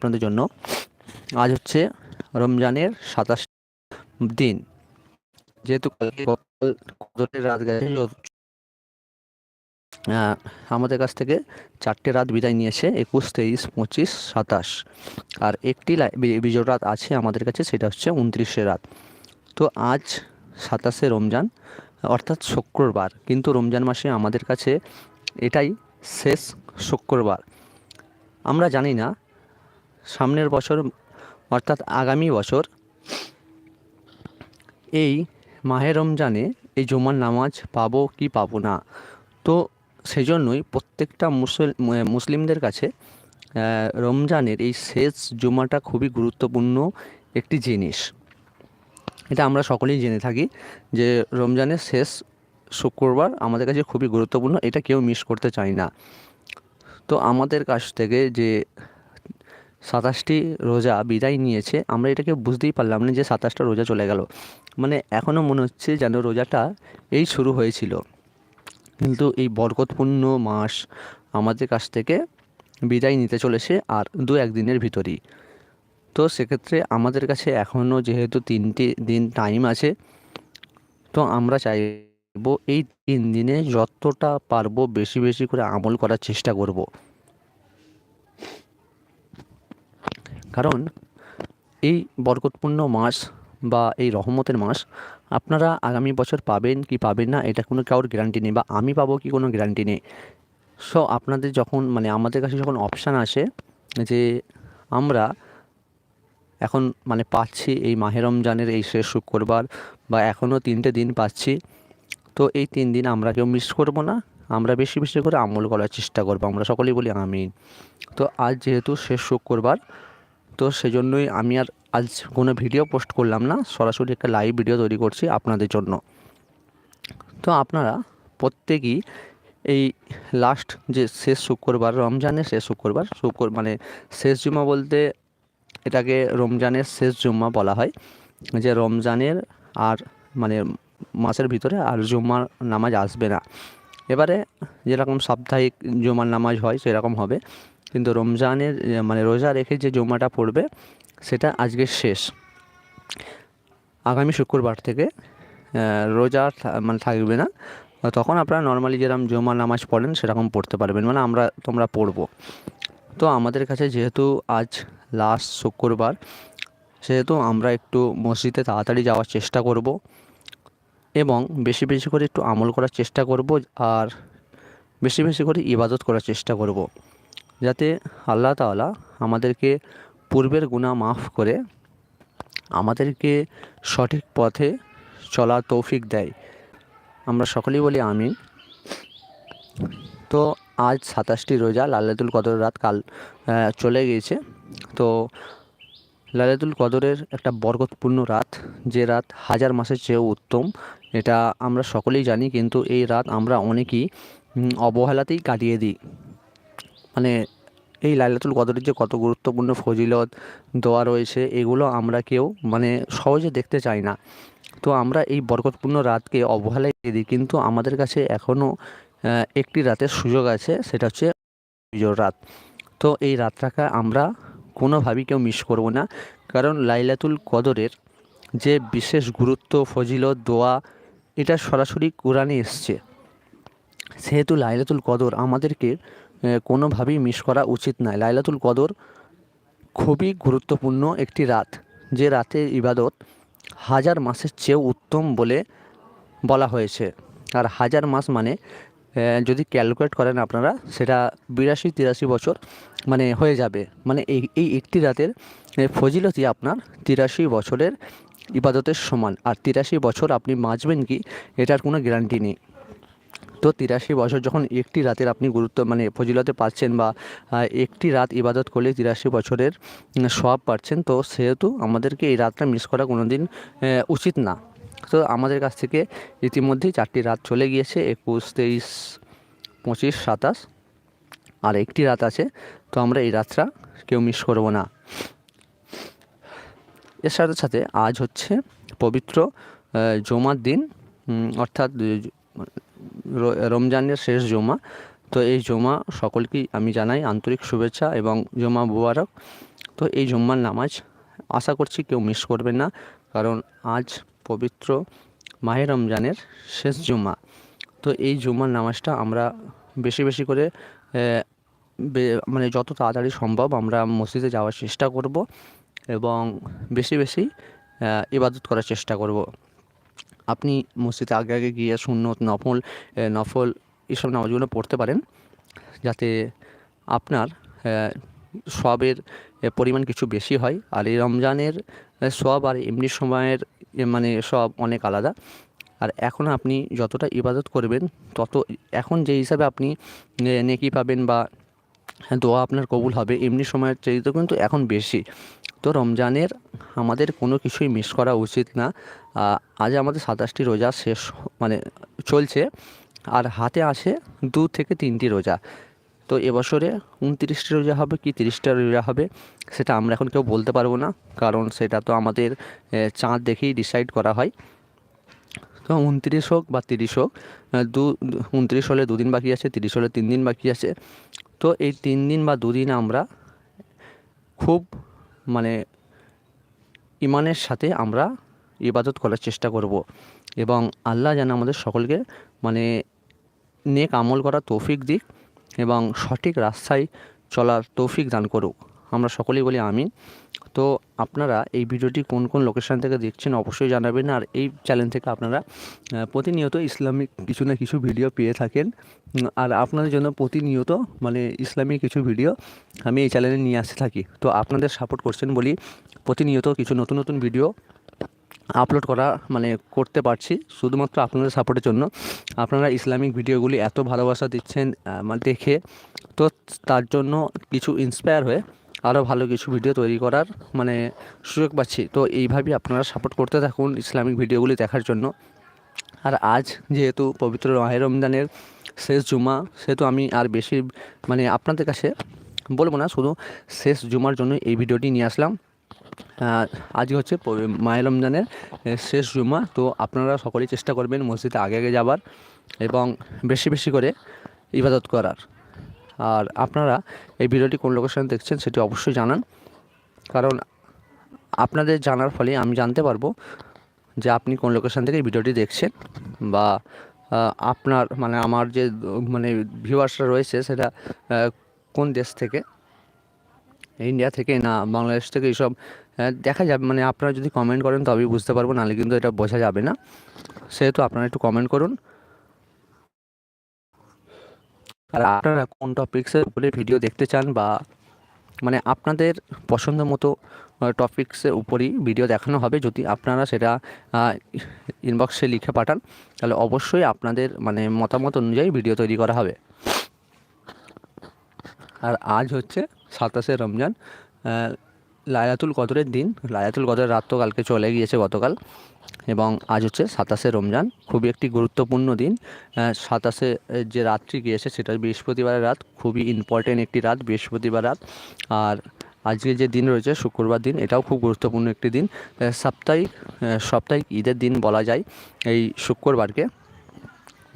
আপনাদের জন্য। আজ হচ্ছে রমজানের সাতাশ দিন। যেহেতু রাত আমাদের কাছ থেকে চারটে রাত বিদায় নিয়েছে, একুশ, তেইশ, পঁচিশ, সাতাশ। আর একটি বিজয় রাত আছে আমাদের কাছে, সেটা হচ্ছে উনত্রিশে রাত। তো আজ সাতাশে রমজান, অর্থাৎ শুক্রবার। কিন্তু রমজান মাসে আমাদের কাছে এটাই শেষ শুক্রবার। আমরা জানি না সামনের বছর, অর্থাৎ আগামী বছর, এই মাহে রমজানে এই জুমার নামাজ পাবো কি পাবো না? তো সেই জন্যই প্রত্যেকটা মুসল, মুসলিমদের কাছে রমজানের এই শেষ জুমাটা খুবই গুরুত্বপূর্ণ একটি জিনিস। এটা আমরা সকলেই জেনে থাকি যে রমজানের শেষ শুক্রবার আমাদের কাছে খুবই গুরুত্বপূর্ণ, এটা কেউ মিস করতে চায় না। তো আমাদের কাছ থেকে যে সাতাশটি রোজা বিদায় নিয়েছে, আমরা এটাকে বুঝতেই পারলাম না যে সাতাশটা রোজা চলে গেল। মানে এখনও মনে হচ্ছে যেন রোজাটা এই শুরু হয়েছিল। কিন্তু এই বরকতপূর্ণ মাস আমাদের কাছ থেকে বিদায় নিতে চলেছে আর দু একদিনের ভিতরেই। তো সেক্ষেত্রে আমাদের কাছে এখনও যেহেতু তিনটি দিন টাইম আছে, তো আমরা চাইব এই তিন দিনে যতটা পারব বেশি বেশি করে আমল করার চেষ্টা করব। কারণ এই বরকতপূর্ণ মাস বা এই রহমতের মাস আপনারা আগামী বছর পাবেন কি পাবেন না, এটা কোনো কারোর গ্যারান্টি নেই বা আমি পাবো কি কোনো গ্যারান্টি নেই। সো আপনাদের যখন মানে আমাদের কাছে যখন অপশান আসে যে আমরা এখন মানে পাচ্ছি এই মাহে রমজানের এই শেষ শুক্রবার বা এখনও তিনটে দিন পাচ্ছি, তো এই তিন দিন আমরা কেউ মিস করব না, আমরা বেশি বেশি করে আমল করার চেষ্টা করব, আমরা সকলেই বলি আমিন। তো আজ যেহেতু শেষ শুক্রবার তো সেজন্যই আমি আর আজ কোনো ভিডিও পোস্ট করলাম না। সরাসরি একটা লাইভ ভিডিও তৈরি করছি আপনাদের জন্য। তো আপনারা প্রত্যেকেই এই লাস্ট যে শেষ শুক্রবার, রমজানের শেষ শুক্রবার, শুক্র মানে শেষ জুমা বলতে এটাকে রমজানের শেষ জুম্মা বলা হয়। যে রমজানের আর মানে মাসের ভিতরে আর জুম্মার নামাজ আসবে না। এবারে যেরকম সাপ্তাহিক জুমার নামাজ হয় সেরকম হবে। কিন্তু রমজানের মানে রোজা রেখে যে জুম্মাটা পড়বে, সেটা আজকে শেষ। আগামী শুক্রবার থেকে রোজা মানে থাকবে না। তখন আপনারা নর্মালি যেরকম জুমার নামাজ পড়েন, সেরকম পড়তে পারবেন। মানে আমরা, তোমরা পড়ব। তো আমাদের কাছে যেহেতু আজ লাস্ট শুক্রবার, সেহেতু আমরা একটু মসজিদে তাড়াতাড়ি যাওয়ার চেষ্টা করব এবং বেশি বেশি করে একটু আমল করার চেষ্টা করব আর বেশি বেশি করে ইবাদত করার চেষ্টা করব। যাতে আল্লাহ তাআলা আমাদেরকে পূর্বের গুনাহ মাফ করে আমাদেরকে সঠিক পথে চলা তৌফিক দেয়। আমরা সকলেই বলি আমিন। তো আজ সাতাশটি রোজা, লালাতুল কদর রাত কাল চলে গিয়েছে। তো লালাতুল কদরের একটা বরকতপূর্ণ রাত, যে রাত হাজার মাসের চেয়েও উত্তম, এটা আমরা সকলেই জানি, কিন্তু এই রাত আমরা অনেকেই অবহেলাতেই কাটিয়ে দিই। মানে এই লাইলাতুল কদরের যে কত গুরুত্বপূর্ণ ফজিলত, দোয়া রয়েছে, এগুলো আমরা কেউ মানে সহজে দেখতে চাই না। তো আমরা এই বরকতপূর্ণ রাতকে অবহেলায় দিই, কিন্তু আমাদের কাছে এখনও একটি রাতের সুযোগ আছে, সেটা হচ্ছে বিজয় রাত। তো এই রাতটাকে আমরা কোনোভাবেই কেউ মিস করব না, কারণ লাইলাতুল কদরের যে বিশেষ গুরুত্ব, ফজিলত, দোয়া, এটা সরাসরি কোরআনে এসছে। সেহেতু লাইলাতুল কদর আমাদেরকে কোনোভাবেই মিস করা উচিত নয়। লাইলাতুল কদর খুবই গুরুত্বপূর্ণ একটি রাত, যে রাতের ইবাদত হাজার মাসের চেয়েও উত্তম বলে বলা হয়েছে। আর হাজার মাস মানে যদি ক্যালকুলেট করেন আপনারা, সেটা বিরাশি তিরাশি বছর মানে হয়ে যাবে। মানে এই এই একটি রাতের ফজিলতি আপনার তিরাশি বছরের ইবাদতের সমান। আর তিরাশি বছর আপনি বাঁচবেন কি, এটার কোনো গ্যারান্টি নেই। তো তিরাশি বছর যখন একটি রাতের আপনি গুরুত্ব মানে ফজিলতে পাচ্ছেন বা একটি রাত ইবাদত করলে তিরাশি বছরের সওয়াব পাচ্ছেন তো সেহেতু আমাদেরকে এই রাতটা মিস করা কোনো দিন উচিত না। তো আমাদের কাছ থেকে ইতিমধ্যেই চারটি রাত চলে গিয়েছে, একুশ, তেইশ, পঁচিশ, সাতাশ, আর একটি রাত আছে, তো আমরা এই রাতটা কেউ মিস করব না। এর সাথে সাথে আজ হচ্ছে পবিত্র জমার দিন অর্থাৎ রমজানের শেষ জুমা। তো এই জমা সকলকেই আমি জানাই আন্তরিক শুভেচ্ছা এবং জমা মুবারক। তো এই জুম্মার নামাজ আশা করছি কেউ মিস করবেন না, কারণ আজ পবিত্র মাহে রমজানের শেষ জুম্মা তো এই জুম্মার নামাজটা আমরা বেশি বেশি করে মানে যত তাড়াতাড়ি সম্ভব আমরা মসজিদে যাওয়ার চেষ্টা করব এবং বেশি বেশি ইবাদত করার চেষ্টা করব। আপনি মসজিদে আগে আগে গিয়ে সুন্নত, নফল নফল এসব নামাজগুলো পড়তে পারেন, যাতে আপনার সবের পরিমাণ কিছু বেশি হয়। আর এই রমজানের সব আর এমনি সময়ের মানে সব অনেক আলাদা। আর এখন আপনি যতটা ইবাদত করবেন, তত এখন যে হিসাবে আপনি নেকি পাবেন বা দোয়া আপনার কবুল হবে। এমনি সময়ের চাইতে কিন্তু এখন বেশি। তো রমজানের আমাদের কোনো কিছুই মিস করা উচিত না। আজ আমাদের সাতাশটি রোজা শেষ মানে চলছে। আর হাতে আছে দু থেকে তিনটি রোজা। তো এবছরে উনত্রিশটি রোজা হবে কি তিরিশটা রোজা হবে, সেটা আমরা এখন কেউ বলতে পারব না। কারণ সেটা তো আমাদের চাঁদ দেখেই ডিসাইড করা হয়। উনত্রিশ হোক বা তিরিশ হোক দু, উনত্রিশ হলে দুদিন বাকি আছে, তিরিশ হলে তিন দিন বাকি আছে। তো এই তিন দিন বা দুদিন আমরা খুব মানে ইমানের সাথে আমরা ইবাদত করার চেষ্টা করব এবং আল্লাহ যেন আমাদের সকলকে মানে নেক আমল করার তৌফিক দিক এবং সঠিক রাস্তায় চলার তৌফিক দান করুক। আমরা সকলেই বলি আমিন। তো আপনারা এই ভিডিওটি কোন কোন লোকেশান থেকে দেখছেন অবশ্যই জানাবেন আর এই চ্যানেল থেকে আপনারা প্রতিনিয়ত ইসলামিক কিছু না কিছু ভিডিও পেয়ে থাকেন। আর আপনাদের জন্য প্রতিনিয়ত মানে ইসলামিক কিছু ভিডিও আমি এই চ্যানেলে নিয়ে আসতে থাকি। তো আপনাদের সাপোর্ট করছেন বলি প্রতিনিয়ত কিছু নতুন নতুন ভিডিও আপলোড করা মানে করতে পারছি। শুধুমাত্র আপনাদের সাপোর্টের জন্য। আপনারা ইসলামিক ভিডিওগুলি এত ভালোবাসা দিচ্ছেন মানে দেখে, তো তার জন্য কিছু ইন্সপায়ার হয়ে আরও ভালো কিছু ভিডিও তৈরি করার মানে সুযোগ পাচ্ছি। তো এইভাবেই আপনারা সাপোর্ট করতে থাকুন ইসলামিক ভিডিওগুলি দেখার জন্য। আর আজ যেহেতু পবিত্র মাহে রমজানের শেষ জুমা, সেহেতু আমি আর বেশি মানে আপনাদের কাছে বলব না, শুধু শেষ জুমার জন্য এই ভিডিওটি নিয়ে আসলাম। আজকে হচ্ছে মাহে রমজানের শেষ জুমা, তো আপনারা সকলেই চেষ্টা করবেন মসজিদে আগে আগে যাবার এবং বেশি বেশি করে ইবাদত করার। আর আপনারা এই ভিডিওটি কোন লোকেশন দেখছেন সেটি অবশ্যই জানান। কারণ আপনাদের জানার ফলে আমি জানতে পারব যে আপনি কোন লোকেশান থেকে এই ভিডিওটি দেখছেন বা আপনার মানে আমার যে মানে ভিউয়ার্সরা রয়েছে সেটা কোন দেশ থেকে? ইন্ডিয়া থেকে না বাংলাদেশ থেকে এইসব দেখা যাবে। মানে আপনারা যদি কমেন্ট করেন তবেই বুঝতে পারব, নাহলে কিন্তু এটা বোঝা যাবে না। সেহেতু আপনারা একটু কমেন্ট করুন। আর আপনারা কোন টপিক্সের উপরে ভিডিও দেখতে চান বা মানে আপনাদের পছন্দ মতো টপিক্সের উপরই ভিডিও দেখানো হবে, যদি আপনারা সেটা ইনবক্সে লিখে পাঠান, তাহলে অবশ্যই আপনাদের মানে মতামত অনুযায়ী ভিডিও তৈরি করা হবে। আর আজ হচ্ছে সাতাশে রমজান লায়াতুল কদরের দিন লায়াতুল কদরের রাত তো কালকে চলে গিয়েছে গতকাল, এবং আজ হচ্ছে সাতাশে রমজান, খুবই একটি গুরুত্বপূর্ণ দিন। সাতাশে যে রাত্রি গিয়েছে সেটা বৃহস্পতিবারের রাত, খুবই ইম্পর্টেন্ট একটি রাত, বৃহস্পতিবার রাত। আর আজকে যে দিন রয়েছে, শুক্রবার দিন, এটাও খুব গুরুত্বপূর্ণ একটি দিন। সাপ্তাহিক সাপ্তাহিক ঈদের দিন বলা যায় এই শুক্রবারকে।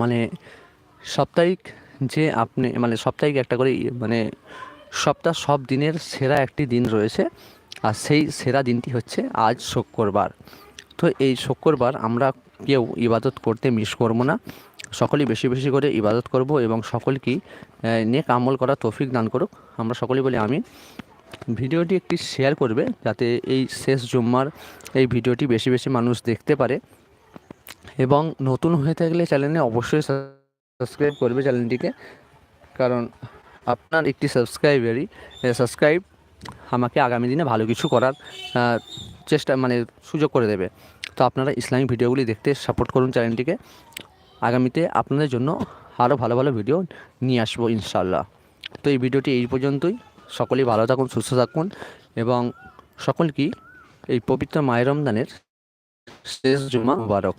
মানে সাপ্তাহিক যে আপনি মানে সাপ্তাহিক একটা করে মানে সপ্তাহ সব দিনের সেরা একটি দিন রয়েছে। আর সেই সেরা দিনটি হচ্ছে আজ শুক্রবার। তো এই শুক্রবার আমরা কেউ ইবাদত করতে মিস করব না। সকলেই বেশি বেশি করে ইবাদত করব এবং সকলকেই নেক আমল করা তৌফিক দান করুক। আমরা সকলেই বলি আমি ভিডিওটি একটি শেয়ার করবে যাতে এই শেষ জুম্মার এই ভিডিওটি বেশি বেশি মানুষ দেখতে পারে। এবং নতুন হয়ে থাকলে চ্যানেলে অবশ্যই সাবস্ক্রাইব করবে চ্যানেলটিকে কারণ আপনার একটি সাবস্ক্রাইবারই সাবস্ক্রাইব আমাকে আগামী দিনে ভালো কিছু করার চেষ্টা মানে সুযোগ করে দেবে। তো আপনারা ইসলামিক ভিডিওগুলি দেখতে সাপোর্ট করুন চ্যানেলটিকে আগামীতে আপনাদের জন্য আরও ভালো ভালো ভিডিও নিয়ে আসব ইনশাল্লাহ তো এই ভিডিওটি এই পর্যন্তই। সকলেই ভালো থাকুন, সুস্থ থাকুন এবং সকলকেই এই পবিত্র মায়ের রমদানের শেষ জুমা মুবারক।